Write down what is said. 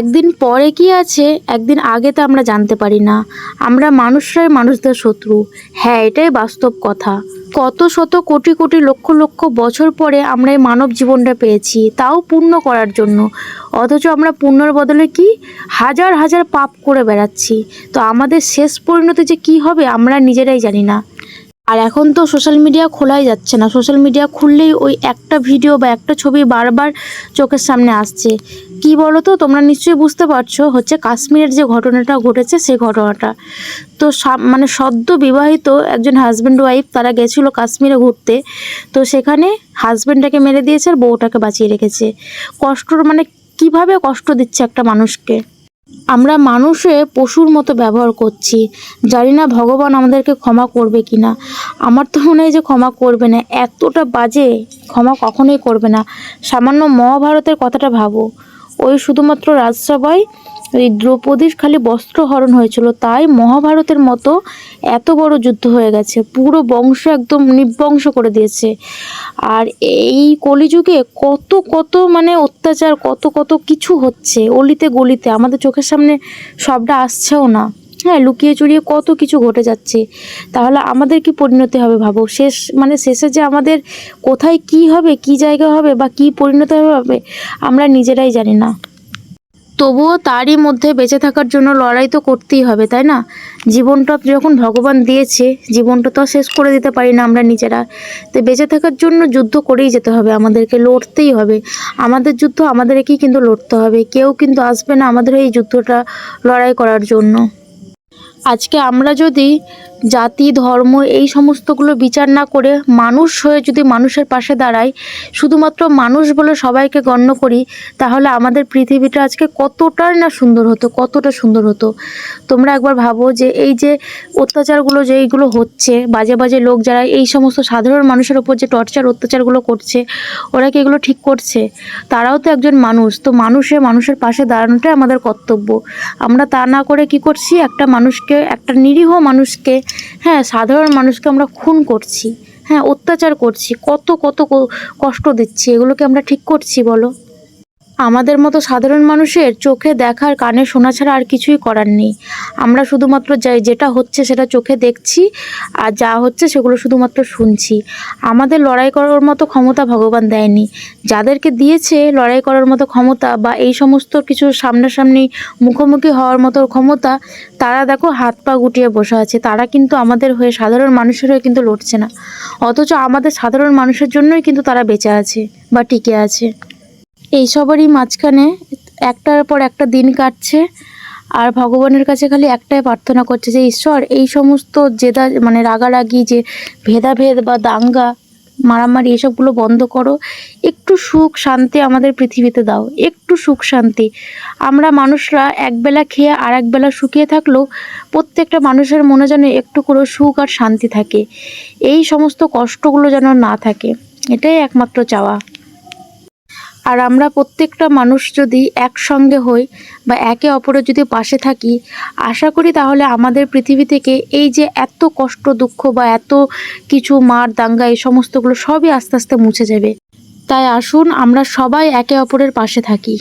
একদিন পরে কি আছে, একদিন আগে তো আমরা জানতে পারি না। আমরা মানুষরাই মানুষদের শত্রু। হ্যাঁ এটাই বাস্তব কথা। কত শত কোটি কোটি লক্ষ লক্ষ বছর পরে আমরা এই মানব জীবনটা পেয়েছি, তাও পূর্ণ করার জন্য। অথচ আমরা পূর্ণর বদলে কি? হাজার হাজার পাপ করে বেড়াচ্ছি। তো আমাদের শেষ পরিণতি যে কি হবে আমরা নিজেরাই জানি না। আর এখন তো সোশ্যাল মিডিয়া খোলাই যাচ্ছে না। সোশ্যাল মিডিয়া খুললেই ওই একটা ভিডিও বা একটা ছবি বারবার চোখের সামনে আসছে। কি বলো তো তোমরা নিশ্চয়ই বুঝতে পারছ, হচ্ছে কাশ্মীরের যে ঘটনাটা ঘটেছে সেই ঘটনাটা। তো মানে সদ্য বিবাহিত একজন হাজব্যান্ড ওয়াইফ তারা গেছিল কাশ্মীরে ঘুরতে। তো সেখানে হাজব্যান্ডটাকে মেরে দিয়েছে আর বউটাকে বাঁচিয়ে রেখেছে। কষ্টর মানে কীভাবে কষ্ট দিচ্ছে একটা মানুষকে? আমরা মানুষে পশুর মতো ব্যবহার করছি। জানি না ভগবান আমাদেরকে ক্ষমা করবে কি না আমার তো মনে হয় যে ক্ষমা করবে না। এতটা বাজে ক্ষমা কখনোই করবে না। সামান্য মহাভারতের কথাটা ভাবো। ওই শুধুমাত্র রাজসভায় ওই দ্রৌপদীর খালি বস্ত্রহরণ হয়েছিল, তাই মহাভারতের মতো এত বড় যুদ্ধ হয়ে গেছে। পুরো বংশ একদম নিবংশ করে দিয়েছে। আর এই কলিযুগে কত কত মানে অত্যাচার, কত কত কিছু হচ্ছে অলিতে গলিতে। আমাদের চোখের সামনে সবটা আসছেও না। হ্যাঁ লুকিয়ে চুরিয়ে কত কিছু ঘটে যাচ্ছে। তাহলে আমাদের কি পরিণতি হবে ভাবো? শেষ মানে শেষে যে আমাদের কোথায় কি হবে, কি জায়গা হবে বা কি পরিণতি হবে, আমরা নিজেরাই জানি না। তবুও তারই মধ্যে বেঁচে থাকার জন্য লড়াই তো করতেই হবে, তাই না? জীবনটা যখন ভগবান দিয়েছে, জীবনটা তো শেষ করে দিতে পারি না আমরা নিজেরা। তো বেঁচে থাকার জন্য যুদ্ধ করেই যেতে হবে, আমাদেরকে লড়তেই হবে। আমাদের যুদ্ধ আমাদেরকেই কিন্তু লড়তে হবে, কেউ কিন্তু আসবে না আমাদের এই যুদ্ধটা লড়াই করার জন্য। আজকে আমরা যদি জাতি, ধর্ম এই সমস্তগুলো বিচার না করে মানুষ হয়ে যদি মানুষের পাশে দাঁড়াই, শুধুমাত্র মানুষ বলে সবাইকে গণ্য করি, তাহলে আমাদের পৃথিবীটা আজকে কতটা না সুন্দর হতো, কতটা সুন্দর হতো। তোমরা একবার ভাবো যে এই যে অত্যাচারগুলো যে এইগুলো হচ্ছে, বাজে বাজে লোক যারা এই সমস্ত সাধারণ মানুষের ওপর যে টর্চার অত্যাচারগুলো করছে, ওরা কি এগুলো ঠিক করছে? তারাও তো একজন মানুষ, তো মানুষে মানুষের পাশে দাঁড়ানোটাই আমাদের কর্তব্য। আমরা তা না করে কি করছি? একটা মানুষকে, একটা নিরীহ মানুষকে হ্যাঁ সাধারণ মানুষকে আমরা খুন করছি। হ্যাঁ অত্যাচার করছি। কত কত কষ্ট দিচ্ছি। এগুলোকে আমরা ঠিক করছি, বলো? আমাদের মতো সাধারণ মানুষের চোখে দেখার কানে শোনা ছাড়া আর কিছুই করার নেই। আমরা শুধুমাত্র যাই, যেটা হচ্ছে সেটা চোখে দেখছি, আর যা হচ্ছে সেগুলো শুধুমাত্র শুনছি। আমাদের লড়াই করার মতো ক্ষমতা ভগবান দেয়নি। যাদেরকে দিয়েছে লড়াই করার মতো ক্ষমতা বা এই সমস্ত কিছু সামনাসামনি মুখোমুখি হওয়ার মতো ক্ষমতা, তারা দেখো হাত পা গুটিয়ে বসে আছে। তারা কিন্তু আমাদের হয়ে সাধারণ মানুষের হয়ে কিন্তু লড়ছে না। অথচ আমাদের সাধারণ মানুষের জন্যই কিন্তু তারা বেঁচে আছে বা টিকে আছে। এই সবারই মাঝখানে একটার পর একটা দিন কাটছে, আর ভগবানের কাছে খালি একটাই প্রার্থনা করছে যে, ঈশ্বর, এই সমস্ত জেদা মানে রাগারাগি যে ভেদাভেদ বা দাঙ্গা, মারামারি, এসবগুলো বন্ধ করো। একটু সুখ শান্তি আমাদের পৃথিবীতে দাও। একটু সুখ শান্তি। আমরা মানুষরা একবেলা খেয়ে আর একবেলা শুকিয়ে থাকলেও প্রত্যেকটা মানুষের মনে যেন একটু করে সুখ আর শান্তি থাকে। এই সমস্ত কষ্টগুলো যেন না থাকে। এটাই একমাত্র চাওয়া। আর আমরা প্রত্যেকটা মানুষ যদি একসঙ্গে হই বা একে অপরের যদি পাশে থাকি, আশা করি তাহলে আমাদের পৃথিবী থেকে এই যে এত কষ্ট, দুঃখ বা এত কিছু মার, দাঙ্গা, এই সমস্তগুলো সবই আস্তে আস্তে মুছে যাবে। তাই আসুন আমরা সবাই একে অপরের পাশে থাকি।